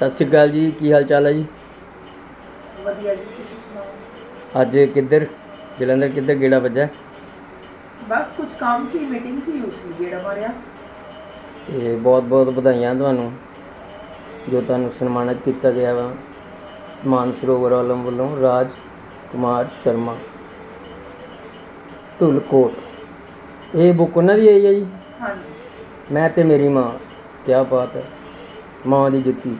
ਸਤਿ ਸ਼੍ਰੀ ਅਕਾਲ ਜੀ ਕੀ ਹਾਲ ਚਾਲ ਹੈ ਜੀ? ਵਧੀਆ ਜੀ ਤੁਸੀਂ ਸੁਣਾਓ? ਅੱਜ ਕਿੱਧਰ ਜਲੰਧਰ ਕਿੱਧਰ ਗੇੜਾ ਵੱਜਾ ਬਸ ਕੁਝ ਕੰਮ ਸੀ ਮੀਟਿੰਗ ਸੀ ਉਸ ਲਈ ਗੇੜਾ ਮਾਰਿਆ। ਤੇ ਬਹੁਤ ਬਹੁਤ ਵਧਾਈਆਂ ਤੁਹਾਨੂੰ ਜੋ ਤੁਹਾਨੂੰ ਸਨਮਾਨਿਤ ਕੀਤਾ ਗਿਆ ਵਾ। ਮਾਨ ਸਰੋਵਰ ਆਲਮ ਵੱਲੋਂ ਰਾਜ ਕੁਮਾਰ ਸ਼ਰਮਾ ਧੁਲਕੋਟ। ਇਹ ਬੁੱਕ ਉਹਨਾਂ ਦੀ ਆਈ ਹੈ ਜੀ? ਹਾਂਜੀ। ਮੈਂ ਤੇ ਮੇਰੀ ਮਾਂ ਕੀ ਬਾਤ ਹੈ ਮਾਂ ਦੀ ਜੁੱਤੀ।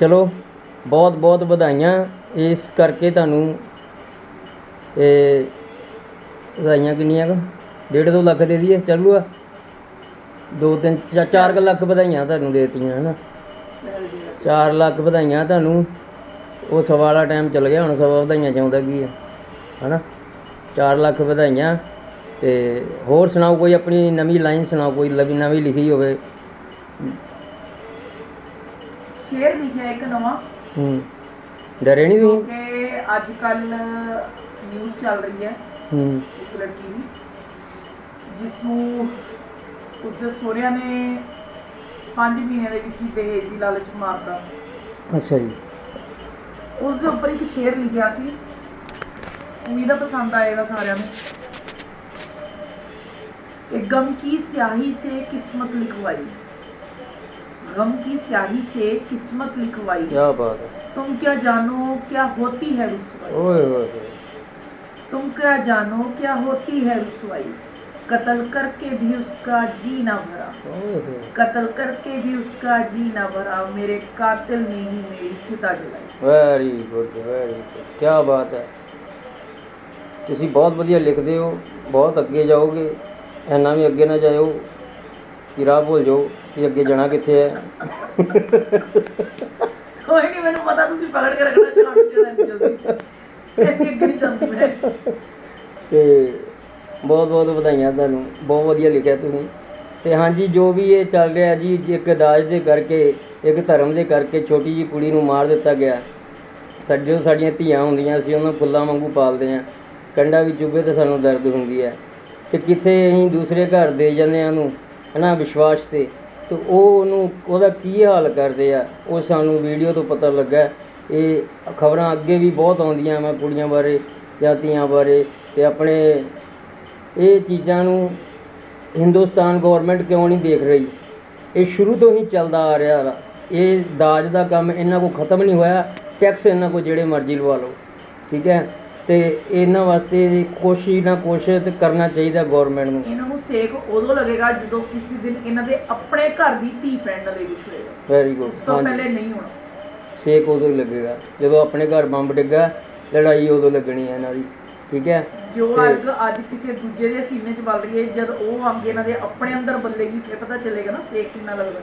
ਚਲੋ, ਬਹੁਤ ਬਹੁਤ ਵਧਾਈਆਂ। ਇਸ ਕਰਕੇ ਤੁਹਾਨੂੰ ਇਹ ਵਧਾਈਆਂ ਕਿੰਨੀਆਂ ਕੁ? ਡੇਢ ਦੋ ਲੱਖ ਦੇ ਦਈਏ ਚੱਲੂਗਾ ਦੋ ਤਿੰਨ, ਚਾ- ਚਾਰ ਕੁ ਲੱਖ ਵਧਾਈਆਂ ਤੁਹਾਨੂੰ ਦੇਤੀਆਂ, ਹਨਾ? ਮਿਲ ਜੇਗਾ 4 ਲੱਖ ਵਧਾਈਆਂ ਤੁਹਾਨੂੰ। ਉਹ ਸਵਾ ਵਾਲਾ ਟਾਈਮ ਚੱਲ ਗਿਆ, ਹੁਣ ਸਵਾ ਵਧਾਈਆਂ ਚਾਹੁੰਦਾ ਕੀ ਹੈ ਹਨਾ? 4 ਲੱਖ ਵਧਾਈਆਂ ਤੇ ਹੋਰ ਸੁਣਾਓ, ਕੋਈ ਆਪਣੀ ਨਵੀਂ ਲਾਈਨ ਸੁਣਾਓ, ਕੋਈ ਲਵੀ ਨਵੀਂ ਲਿਖੀ ਹੋਵੇ। ਸ਼ੇਰ ਲਿਖਿਆ ਇੱਕ ਨਵਾਂ। ਹੂੰ। ਡਰੇ ਨਹੀਂ ਤੁਸੀਂ? ਕਿ ਅੱਜ ਕੱਲ ਨਿਊਜ਼ ਚੱਲ ਰਹੀ ਹੈ। ਹੂੰ। ਇੱਕ ਲੜਕੀ ਦੀ ਜਿਸ ਨੂੰ ਉਸਦੇ ਸੋਹਰਿਆਂ ਨੇ 5 ਮਹੀਨੇ ਦੇ ਵਿੱਚ ਹੀ ਦਹੇਜ ਦੀ ਲਾਲਚ ਮਾਰਦਾ ਅੱਛਾ ਜੀ। ਉਸ ਦੇ ਉੱਪਰ ਇੱਕ ਸ਼ੇਰ ਲਿਖਿਆ ਸੀ। ਉਮੀਦ ਆ ਪਸੰਦ ਆਏਗਾ ਸਾਰਿਆਂ ਨੂੰ। ਇਹ ਗਮ ਕੀ ਸਿਆਹੀ ਸੇ ਕਿਸਮਤ ਲਿਖਵਾਈ। गम की स्याही से किस्मत लिखवाई ਕੀ ਬਾਤ ਹੈ तुम क्या जानो क्या होती है रुसवाई ਓਏ ਹੋਏ ਹੋਏ तुम क्या जानो क्या होती है रुसवाई कत्ल करके भी उसका जी ना भरा ਓਏ ਹੋਏ कत्ल करके भी उसका जी ना भरा मेरे कातिल ने ही मेरी चिता जलाई ਵੈਰੀ ਗੁੱਡ ਵੈਰੀ ਗੁੱਡ ਕੀ ਬਾਤ ਹੈ ਤੁਸੀਂ ਬਹੁਤ ਵਧੀਆ ਲਿਖਦੇ ਹੋ ਬਹੁਤ ਅੱਗੇ ਜਾਓਗੇ ਇੰਨਾ ਵੀ ਅੱਗੇ ਨਾ ਜਾਇਓ ਕਿ ਰਾਹ ਭੁੱਲ ਜਾਓ ਕਿ ਅੱਗੇ ਜਾਣਾ ਕਿੱਥੇ ਹੈ? ਕੋਈ ਨਹੀਂ ਮੈਨੂੰ ਪਤਾ ਤੁਸੀਂ ਪਕੜ ਕੇ ਰੱਖਣਾ ਚਾਹੁੰਦੇ ਜਲਦੀ ਜਲਦੀ ਇਹ ਅੱਗੇ ਨਹੀਂ ਜਾਂਦੀ ਮੈਂ। ਤੇ ਬਹੁਤ ਬਹੁਤ ਵਧਾਈਆਂ ਤੁਹਾਨੂੰ ਬਹੁਤ ਵਧੀਆ ਲਿਖਿਆ ਤੁਸੀਂ। ਤੇ ਹਾਂਜੀ ਜੋ ਵੀ ਇਹ ਚੱਲ ਰਿਹਾ ਜੀ ਇੱਕ ਦਾਜ ਦੇ ਕਰਕੇ ਇੱਕ ਧਰਮ ਦੇ ਕਰਕੇ ਛੋਟੀ ਜੀ ਕੁੜੀ ਨੂੰ ਮਾਰ ਦਿੱਤਾ ਗਿਆ। ਸਾਡੇ ਜੋ ਸਾਡੀਆਂ ਧੀਆਂ ਹੁੰਦੀਆਂ ਸੀ ਉਹਨਾਂ ਨੂੰ ਫੁੱਲਾਂ ਵਾਂਗੂ ਪਾਲਦੇ ਆ। ਕੰਡਾ ਵੀ ਚੁੱਭੇ ਤੇ ਸਾਨੂੰ ਦਰਦ ਹੁੰਦੀ ਹੈ। ਤੇ ਕਿਥੇ ਅਸੀਂ ਦੂਸਰੇ ਘਰ ਦੇ ਜਾਂਦੇ ਆ ਉਹਨੂੰ ਹਨਾ ਵਿਸ਼ਵਾਸ ਤੇ। ਤੇ ਉਹ ਉਹਨੂੰ, ਉਹਦਾ ਕੀ ਹਾਲ ਕਰਦੇ ਆ, ਉਹ ਸਾਨੂੰ ਵੀਡੀਓ ਤੋਂ ਪਤਾ ਲੱਗਾ। ਇਹ ਖਬਰਾਂ ਅੱਗੇ ਵੀ ਬਹੁਤ ਆਉਂਦੀਆਂ ਮੈਂ ਕੁੜੀਆਂ ਬਾਰੇ ਜਾਂ ਧੀਆਂ ਬਾਰੇ। ਤੇ ਆਪਣੇ ਇਹ ਚੀਜ਼ਾਂ ਨੂੰ ਹਿੰਦੁਸਤਾਨ ਗਵਰਨਮੈਂਟ ਕਿਉਂ ਨਹੀਂ ਦੇਖ ਰਹੀ? ਇਹ ਸ਼ੁਰੂ ਤੋਂ ਹੀ ਚੱਲਦਾ ਆ ਰਿਹਾ ਵਾ। ਇਹ ਦਾਜ ਦਾ ਕੰਮ ਇਹਨਾਂ ਕੋ ਖਤਮ ਨਹੀਂ ਹੋਇਆ। ਟੈਕਸ ਇਹਨਾਂ ਕੋ ਜਿਹੜੇ ਮਰਜ਼ੀ ਲਵਾ ਲਓ। ਠੀਕ ਹੈ? ਤੇ ਇਹਨਾਂ ਵਾਸਤੇ ਕੋਸ਼ਿਸ਼ ਨਾ ਕੋਸ਼ਿਸ਼ ਤੇ ਕਰਨਾ ਚਾਹੀਦਾ ਗਵਰਨਮੈਂਟ ਨੂੰ। ਇਹਨਾਂ ਨੂੰ ਸੇਕ ਉਦੋਂ ਲੱਗੇਗਾ ਜਦੋਂ ਕਿਸੇ ਦਿਨ ਇਹਨਾਂ ਦੇ ਆਪਣੇ ਘਰ ਦੀ ਧੀ ਪੈਣ ਕੁਝ ਹੋਏਗਾ ਵੈਰੀ ਗੁੱਡ ਤੋਂ ਪਹਿਲੇ ਨਹੀਂ ਹੋਣਾ। ਸੇਕ ਉਦੋਂ ਹੀ ਲੱਗੇਗਾ। ਜਦੋਂ ਆਪਣੇ ਘਰ ਬੰਬ ਡਿੱਗਾ ਲੜਾਈ ਉਦੋਂ ਲੱਗਣੀ ਹੈ ਇਹਨਾਂ ਦੀ ਠੀਕ ਹੈ? ਜੋ ਅੱਗ ਅੱਜ ਕਿਸੇ ਦੂਜੇ ਦੇ ਸੀਨੇ 'ਚ ਬਲ ਰਹੀ ਹੈ ਜਦ ਉਹ ਅੱਗ ਇਹਨਾਂ ਦੇ ਆਪਣੇ ਅੰਦਰ ਬੱਲੇਗੀ ਫਿਰ ਪਤਾ ਚੱਲੇਗਾ ਨਾ ਸੇਕ ਕਿੰਨਾ ਲੱਗਦਾ।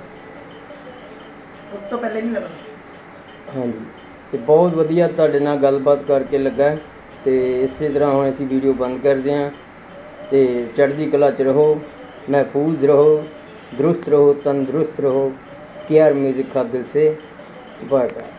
ਉਸ ਤੋਂ ਪਹਿਲੇ ਨਹੀਂ ਲੱਗਣਾ ਹਾਂਜੀ। ਤੇ ਬਹੁਤ ਵਧੀਆ ਤੁਹਾਡੇ ਨਾਲ ਗੱਲਬਾਤ ਕਰਕੇ ਲੱਗਾ। ਤੇ ਇਸੇ ਤਰ੍ਹਾਂ ਹੁਣ ਅਸੀਂ ਵੀਡੀਓ ਬੰਦ ਕਰਦੇ ਹਾਂ ਤੇ ਚੜ੍ਹਦੀ ਕਲਾ ਚ ਰਹੋ महफूज रहो दुरुस्त रहो तंदुरुस्त रहो केयर म्यूजिक का दिल से बाय बाय